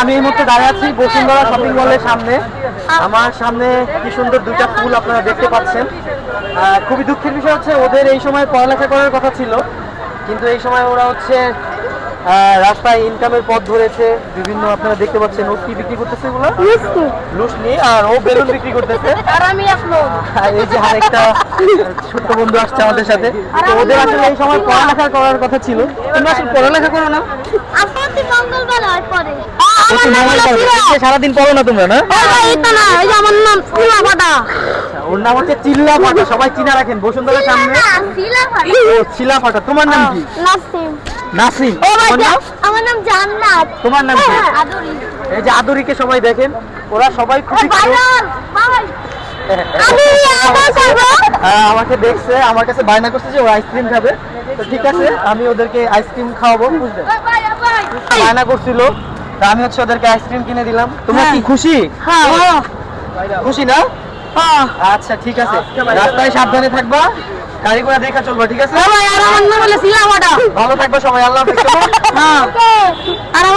আমি এই মুহূর্তে দাঁড়িয়ে আছি, বসুন্ধরা শপিং মলের সামনে। আমার সামনে কি সুন্দর দুইটা ফুল আপনারা দেখতে পাচ্ছেন। খুবই দুঃখের বিষয় হচ্ছে, ওদের এই সময় পড়ালেখা করার কথা ছিল, কিন্তু এই সময় ওরা হচ্ছে রাস্তায় ইনকামের পথ ধরেছে বিভিন্ন আপনারা দেখতে পাচ্ছেন ও কি বিক্রি করতেছে এগুলো? লুসনি। আর ও বেলুন বিক্রি করতেছে। আর আমি এই যে আরেকটা ছোট্ট বন্ধু আসছে আমাদের সাথে। তো ওদের আসলে এই সময় পড়ালেখা করার কথা ছিল। তোমরা আসলে পড়ালেখা করো না? যে সারাদিন পড়ো না তোমরা না? এটা না এই যে আমার নাম ওর নাম হচ্ছে চিল্লা ফাটা সবাই চিনা রাখেন বসুন্ধরার সামনে। ও চিল্লা ফাটা তোমার নাম কি? নাসিম। নাসিম তোমার নাম? আমার নাম জান্নাত। তোমার নাম কি? আদরি। এই যে আদুরিকে সবাই দেখেন ওরা সবাই খুবই হ্যাঁ, আমাকে দেখছে আমার কাছে বায়না করছে যে ও আইসক্রিম খাবে। তো ঠিক আছে আমি ওদেরকে আইসক্রিম খাওয়াবো বুঝলে? বায়না করছিল আমি হচ্ছে ওদেরকে আইসক্রিম কিনে দিলাম। তোমরা কি হ্যাঁ। খুশি? হ্যাঁ। খুশি না? আচ্ছা ঠিক আছে। রাস্তায় সাবধানে থাকবা। গাড়ি ঘোড়া দেখা চলবো ঠিক আছে? ভালো থাকবা সবাই আল্লাহ হাফেজ। হ্যাঁ। আমার